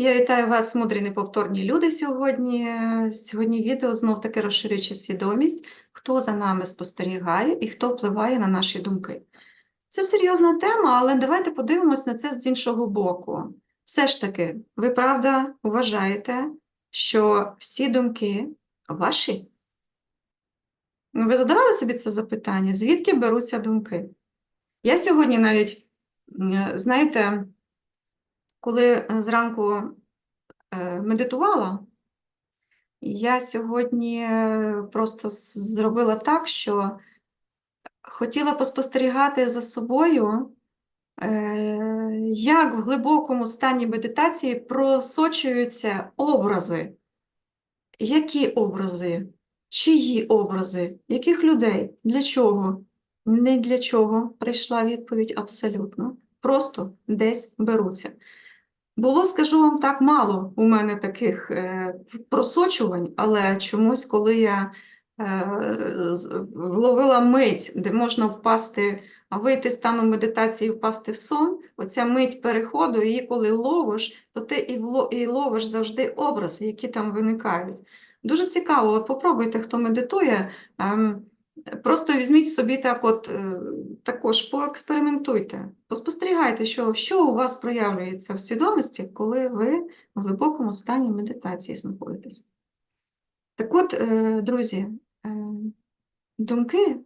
Я вітаю вас, мудрі неповторні люди. Сьогодні. Сьогодні відео знов таки розширюючи свідомість, хто за нами спостерігає і хто впливає на наші думки. Це серйозна тема, але давайте подивимось на це з іншого боку. Все ж таки, ви правда вважаєте, що всі думки ваші? Ну, Ви задавали собі це запитання? Звідки беруться думки? Я сьогодні навіть, е, знаєте, коли е, зранку е, медитувала, я сьогодні е, просто зробила так, що хотіла поспостерігати за собою, як в глибокому стані медитації просочуються образи. Які образи? Чиї образи? Яких людей? Для чого? Не для чого прийшла відповідь абсолютно. Просто десь беруться. Було, скажу вам так, мало у мене таких е, просочувань, але чомусь, коли я е, вловила мить, де можна впасти, вийти з стану медитації і впасти в сон, оця мить переходу, її коли ловиш, то ти і ловиш завжди образи, які там виникають. Дуже цікаво, от попробуйте, хто медитує, ем, просто візьміть собі так, от е, також поекспериментуйте, поспостерігайте, що, що у вас проявлюється в свідомості, коли ви в глибокому стані медитації знаходитесь. Так от, е, друзі, е, думки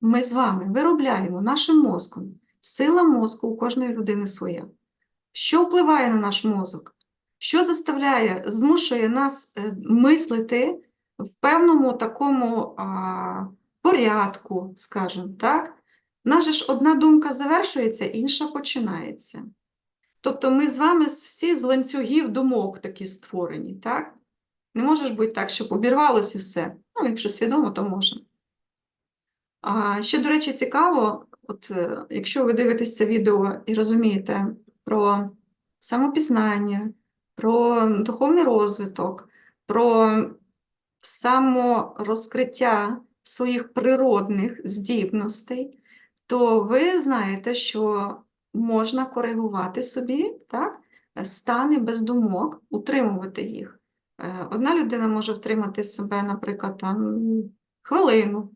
ми з вами виробляємо нашим мозком. Сила мозку у кожної людини своя. Що впливає на наш мозок? Що заставляє, змушує нас мислити в певному такому порядку, скажімо так? Же ж одна думка завершується, інша починається. Тобто ми з вами всі з ланцюгів думок такі створені, так? Не може ж бути так, щоб обірвалося все. Ну, якщо свідомо, то може. А ще, до речі, цікаво, от е, якщо ви дивитесь це відео і розумієте про самопізнання, про духовний розвиток, про саморозкриття своїх природних здібностей, то ви знаєте, що можна коригувати собі так, стани без думок, утримувати їх. Е, Одна людина може втримати себе, наприклад, там хвилину,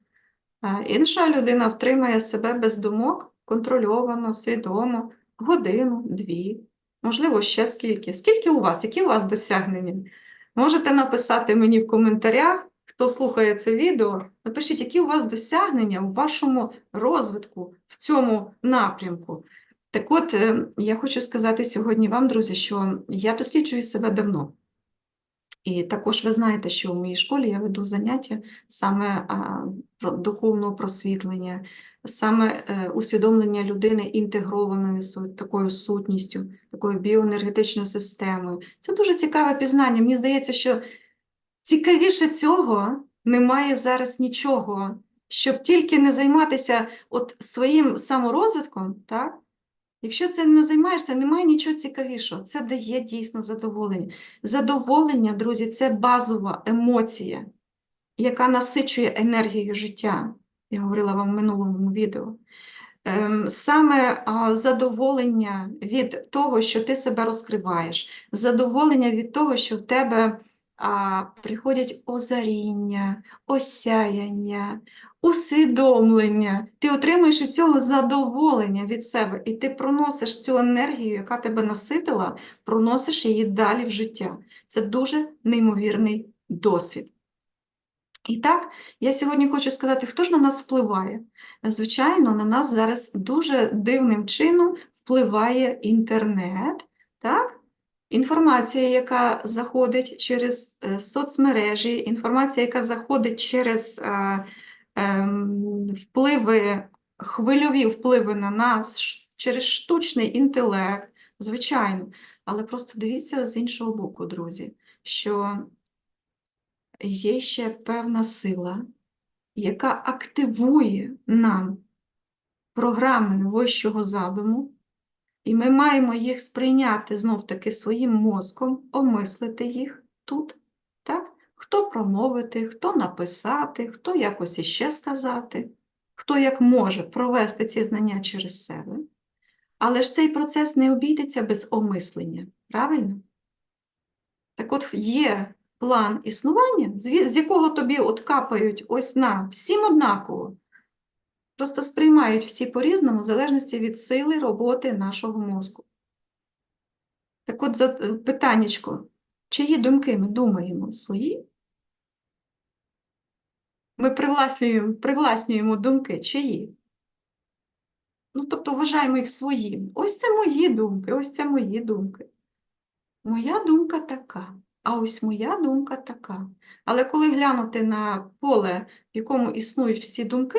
інша людина втримає себе без думок контрольовано, свідомо, годину, дві, можливо, ще скільки. Скільки у вас? Які у вас досягнення? Можете написати мені в коментарях, хто слухає це відео, напишіть, які у вас досягнення у вашому розвитку в цьому напрямку. Так от, е, я хочу сказати сьогодні вам, друзі, що я досліджую себе давно. І також ви знаєте, що в моїй школі я веду заняття саме про духовного просвітлення, саме е, усвідомлення людини інтегрованою такою сутністю, такою біоенергетичною системою. Це дуже цікаве пізнання. Мені здається, що цікавіше цього немає зараз нічого, щоб тільки не займатися от своїм саморозвитком, так? Якщо цим не займаєшся, немає нічого цікавішого. Це дає дійсно задоволення. Задоволення, друзі, це базова емоція, яка насичує енергією життя. Я говорила вам в минулому відео. Ем, Саме задоволення від того, що ти себе розкриваєш, задоволення від того, що в тебе приходять озаріння, осяяння, усвідомлення. Ти отримуєш від цього задоволення від себе, і ти проносиш цю енергію, яка тебе наситила, проносиш її далі в життя. Це дуже неймовірний досвід. І так, я сьогодні хочу сказати, хто ж на нас впливає? Звичайно, на нас зараз дуже дивним чином впливає інтернет, так? Інформація, яка заходить через е, соцмережі, інформація, яка заходить через е, ем, впливи, хвильові впливи на нас, через штучний інтелект, звичайно. Але просто дивіться з іншого боку, друзі, що є ще певна сила, яка активує нам програми вищого задуму, і ми маємо їх сприйняти знов-таки своїм мозком, омислити їх тут, так? Хто промовити, хто написати, хто якось іще сказати, хто як може провести ці знання через себе. Але ж цей процес не обійдеться без омислення, правильно? Так от є план існування, з якого тобі от капають ось на всім однаково. Просто сприймають всі по-різному, в залежності від сили роботи нашого мозку. Так от за е, питаннячко, чиї думки ми думаємо свої? Ми привласнюємо, привласнюємо думки чиї? Ну, тобто вважаємо їх своїм. Ось це мої думки, ось це мої думки. Моя думка така, а ось моя думка така. Але коли глянути на поле, в якому існують всі думки,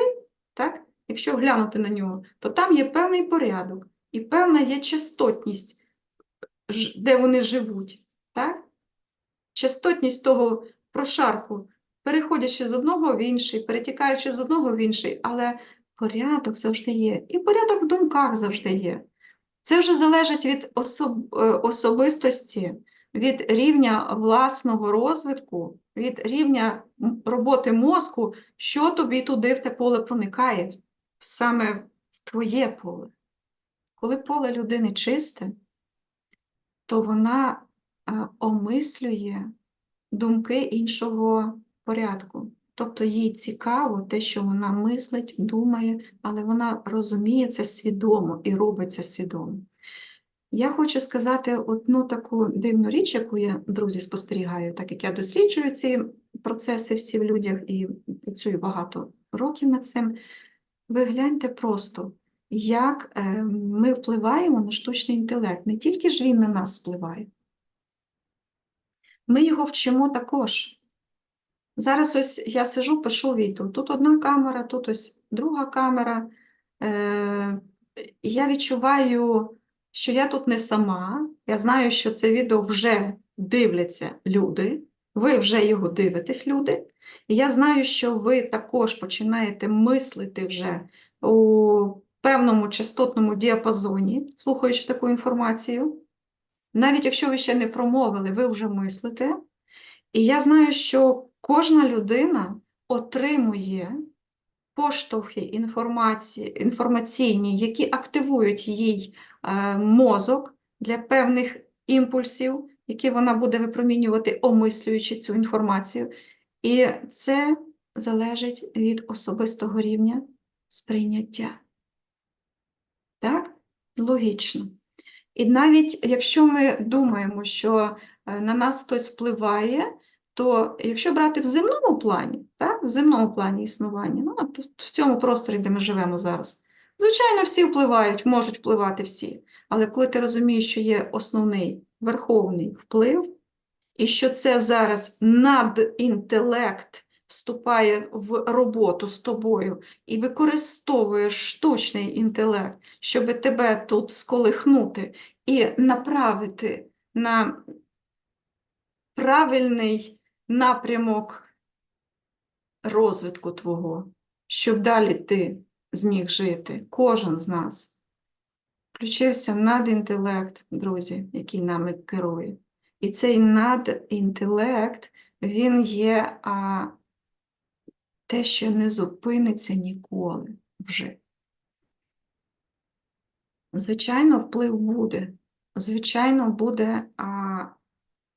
так, якщо глянути на нього, то там є певний порядок і певна є частотність, де вони живуть. Так? Частотність того прошарку, переходячи з одного в інший, перетікаючи з одного в інший, але порядок завжди є. І порядок в думках завжди є. Це вже залежить від особ... е, особистості, від рівня власного розвитку, від рівня роботи мозку, що тобі туди в те поле проникає, саме в твоє поле. Коли поле людини чисте, то вона е, омислює думки іншого порядку. Тобто їй цікаво те, що вона мислить, думає, але вона розуміє це свідомо і робить це свідомо. Я хочу сказати одну таку дивну річ, яку я, друзі, спостерігаю, так як я досліджую ці процеси всі в людях і працюю багато років над цим. Ви гляньте просто, як е, ми впливаємо на штучний інтелект. Не тільки ж він на нас впливає, ми його вчимо також. Зараз ось я сижу, пишу відео. Тут одна камера, тут ось друга камера. Е, я відчуваю, що я тут не сама. Я знаю, що це відео вже дивляться люди. Ви вже його дивитесь, люди. Я знаю, що ви також починаєте мислити вже у певному частотному діапазоні, слухаючи таку інформацію. Навіть якщо ви ще не промовили, ви вже мислите. І я знаю, що кожна людина отримує поштовхи інформації, інформаційні, які активують їй е, мозок для певних імпульсів, які вона буде випромінювати, омислюючи цю інформацію. І це залежить від особистого рівня сприйняття. Так? Логічно. І навіть якщо ми думаємо, що е, на нас хтось впливає, то якщо брати в земному плані, так, в земному плані існування, ну, в цьому просторі, де ми живемо зараз, звичайно, всі впливають, можуть впливати всі. Але коли ти розумієш, що є основний верховний вплив, і що це зараз надінтелект вступає в роботу з тобою і використовує штучний інтелект, щоб тебе тут сколихнути і направити на правильний напрямок розвитку твого, щоб далі ти зміг жити, кожен з нас. Включився надінтелект, друзі, який нами керує. І цей надінтелект, він є а, те, що не зупиниться ніколи вже. Звичайно, вплив буде. Звичайно, буде а,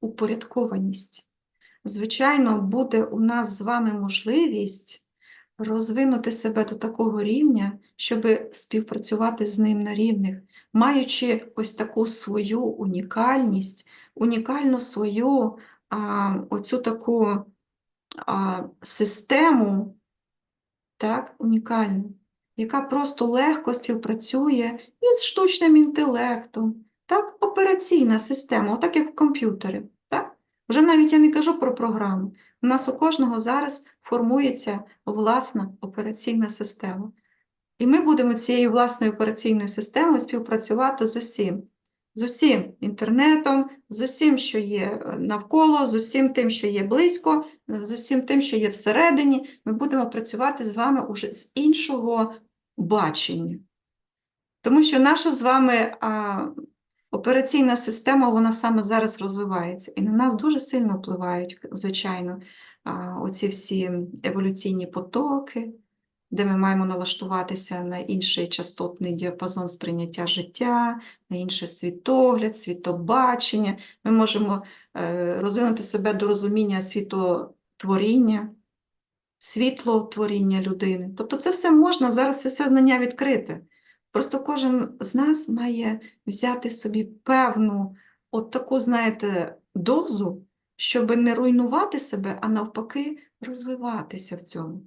упорядкованість. Звичайно, буде у нас з вами можливість розвинути себе до такого рівня, щоб співпрацювати з ним на рівних, маючи ось таку свою унікальність, унікальну свою а, оцю таку а, систему, так, унікальну, яка просто легко співпрацює із штучним інтелектом, так, операційна система, отак як в комп'ютері. Вже навіть я не кажу про програму. У нас у кожного зараз формується власна операційна система. І ми будемо цією власною операційною системою співпрацювати з усім. З усім інтернетом, з усім, що є е, навколо, з усім тим, що є близько, е, з усім тим, що є всередині. Ми будемо працювати з вами уже з іншого бачення. Тому що наша з вами операційна система, вона саме зараз розвивається. І на нас дуже сильно впливають, звичайно, оці всі еволюційні потоки, де ми маємо налаштуватися на інший частотний діапазон сприйняття життя, на інший світогляд, світобачення. Ми можемо е, розвинути себе до розуміння світотворіння, світлотворіння людини. Тобто це все можна, зараз це все знання відкрите. Просто кожен з нас має взяти собі певну, от таку, знаєте, дозу, щоб не руйнувати себе, а навпаки, розвиватися в цьому.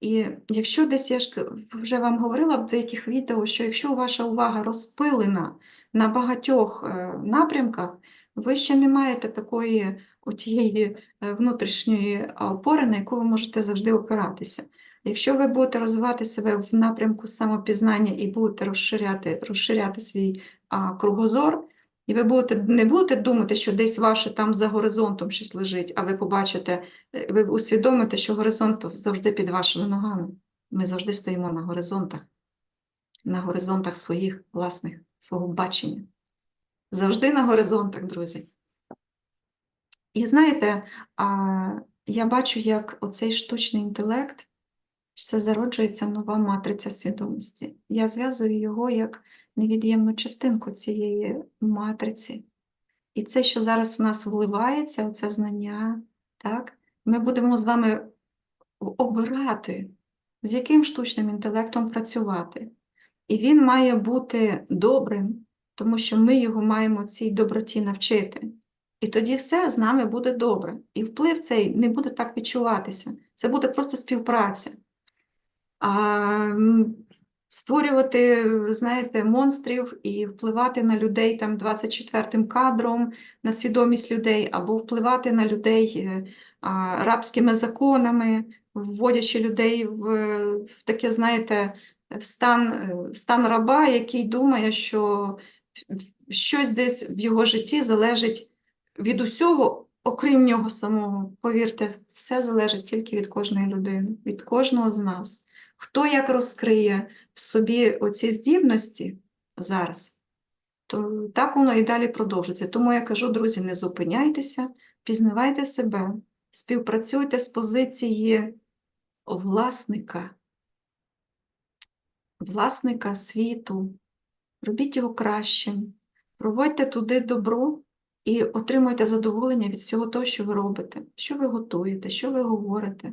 І якщо десь я ж вже вам говорила в деяких відео, що якщо ваша увага розпилена на багатьох е, напрямках, ви ще не маєте такої отієї е, внутрішньої опори, на яку ви можете завжди опиратися. Якщо ви будете розвивати себе в напрямку самопізнання і будете розширяти, розширяти свій а, кругозор, і ви будете, не будете думати, що десь ваше там за горизонтом щось лежить, а ви побачите, е, ви усвідомите, що горизонт завжди під вашими ногами. Ми завжди стоїмо на горизонтах, на горизонтах своїх власних, свого бачення. Завжди на горизонтах, друзі. І знаєте, а, я бачу, як оцей штучний інтелект, це зароджується нова матриця свідомості. Я зв'язую його як невід'ємну частинку цієї матриці. І це, що зараз в нас вливається, оце знання, так, ми будемо з вами обирати, з яким штучним інтелектом працювати. І він має бути добрим, тому що ми його маємо цій доброті навчити. І тоді все з нами буде добре. І вплив цей не буде так відчуватися. Це буде просто співпраця. А створювати, знаєте, монстрів і впливати на людей там 24-м кадром, на свідомість людей, або впливати на людей е, а, рабськими законами, вводячи людей в, в таке, знаєте, в стан, е, в стан раба, який думає, що щось десь в його житті залежить від усього, окрім нього самого. Повірте, все залежить тільки від кожної людини, від кожного з нас. Хто як розкриє в собі оці здібності зараз, то так воно і далі продовжиться. Тому я кажу, друзі, не зупиняйтеся, пізнавайте себе, співпрацюйте з позиції власника, власника світу, робіть його кращим, проводьте туди добро і отримуйте задоволення від всього того, що ви робите, що ви готуєте, що ви говорите.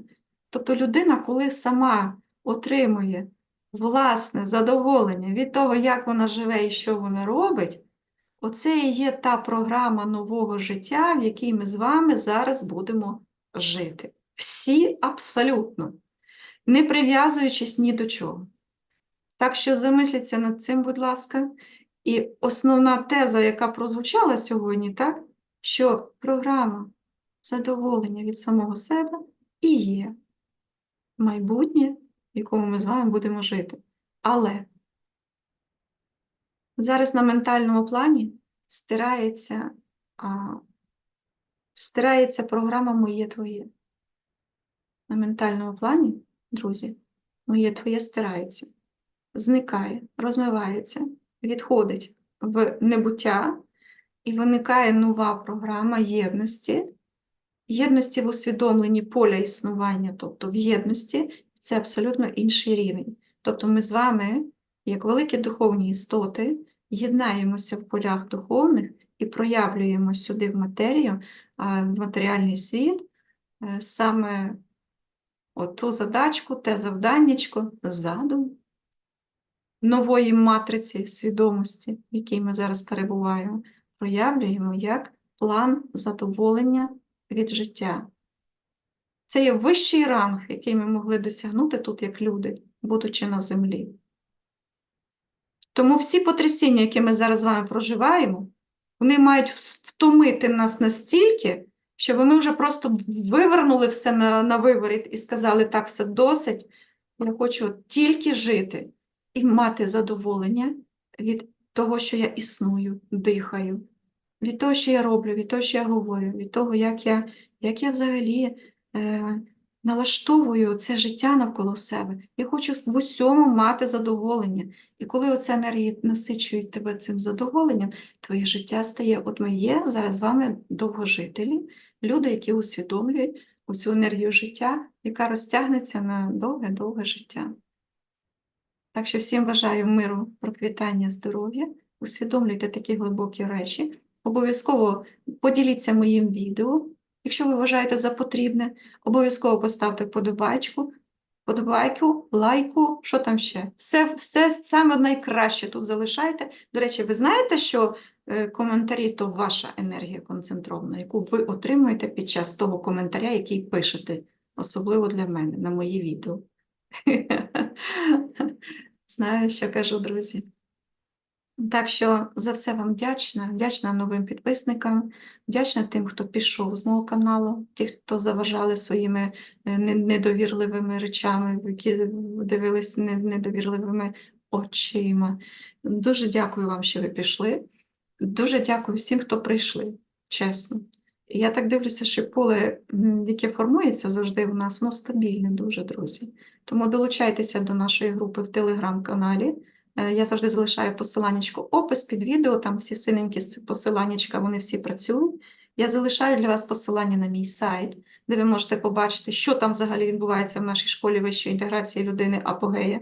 Тобто людина, коли сама отримує власне задоволення від того, як вона живе і що вона робить, оце і є та програма нового життя, в якій ми з вами зараз будемо жити. Всі абсолютно, не прив'язуючись ні до чого. Так що замисліться над цим, будь ласка. І основна теза, яка прозвучала сьогодні, так, що програма задоволення від самого себе і є майбутнє, в якому ми з вами будемо жити. Але зараз на ментальному плані стирається, а, стирається програма Моє Твоє. На ментальному плані, друзі, моє твоє стирається, зникає, розмивається, відходить в небуття і виникає нова програма єдності, єдності в усвідомленні поля існування, тобто в єдності, це абсолютно інший рівень. Тобто ми з вами, як великі духовні істоти, єднаємося в полях духовних і проявлюємо сюди в матерію, в матеріальний світ, е, саме оту задачку, те завданнячко, задум нової матриці свідомості, в якій ми зараз перебуваємо, проявлюємо як план задоволення від життя. Це є вищий ранг, який ми могли досягнути тут як люди, будучи на землі. Тому всі потрясіння, які ми зараз з вами проживаємо, вони мають втомити нас настільки, щоб ми вже просто вивернули все на, на виворіт і сказали, так, все досить, я хочу тільки жити і мати задоволення від того, що я існую, дихаю, від того, що я роблю, від того, що я говорю, від того, як я, як я взагалі налаштовую це життя навколо себе. Я хочу в усьому мати задоволення. І коли оці енергії насичують тебе цим задоволенням, твоє життя стає, от ми зараз з вами довгожителі, люди, які усвідомлюють цю енергію життя, яка розтягнеться на довге-довге життя. Так що всім бажаю миру, проквітання, здоров'я. Усвідомлюйте такі глибокі речі. Обов'язково поділіться моїм відео, якщо ви вважаєте за потрібне. Обов'язково поставте вподобайку, подобайку, лайку, що там ще. Все, все саме найкраще тут залишайте. До речі, ви знаєте, що е, коментарі то ваша енергія концентрована, яку ви отримуєте під час того коментаря, який пишете, особливо для мене, на мої відео. Знаю, що кажу, друзі. Так що за все вам вдячна, вдячна новим підписникам, вдячна тим, хто пішов з мого каналу, ті, хто заважали своїми е, недовірливими речами, які дивились недовірливими очима. Дуже дякую вам, що ви пішли. Дуже дякую всім, хто прийшли, чесно. Я так дивлюся, що поле, яке формується завжди у нас, воно стабільне дуже, друзі. Тому долучайтеся до нашої групи в телеграм-каналі. Е, Я завжди залишаю посиланнячко опис під відео, там всі синенькі посиланнячка, вони всі працюють. Я залишаю для вас посилання на мій сайт, де ви можете побачити, що там взагалі відбувається в нашій школі вищої інтеграції людини Апогея.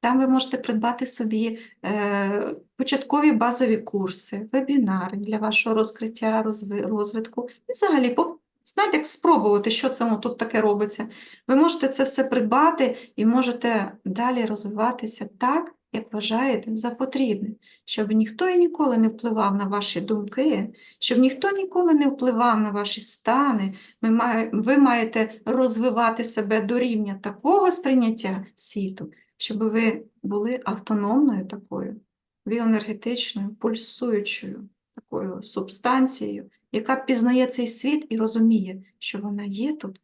Там ви можете придбати собі е, початкові базові курси, вебінари для вашого розкриття, розви- розвитку. І взагалі, знаєте, як спробувати, що це тут таке робиться. Ви можете це все придбати і можете далі розвиватися так, як вважаєте за потрібне, щоб ніхто і ніколи не впливав на ваші думки, щоб ніхто ніколи не впливав на ваші стани. Ви, має, ви маєте розвивати себе до рівня такого сприйняття світу, щоб ви були автономною такою, біоенергетичною, пульсуючою такою субстанцією, яка пізнає цей світ і розуміє, що вона є тут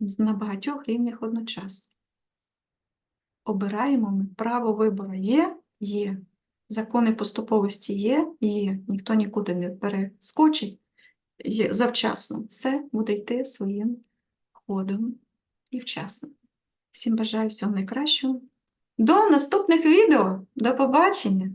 на багатьох рівнях одночасно. Обираємо ми право вибору є, є. Закони поступовості є, є. Ніхто нікуди не перескочить є завчасно. Все буде йти своїм ходом і вчасно. Всім бажаю всього найкращого. До наступних відео. До побачення!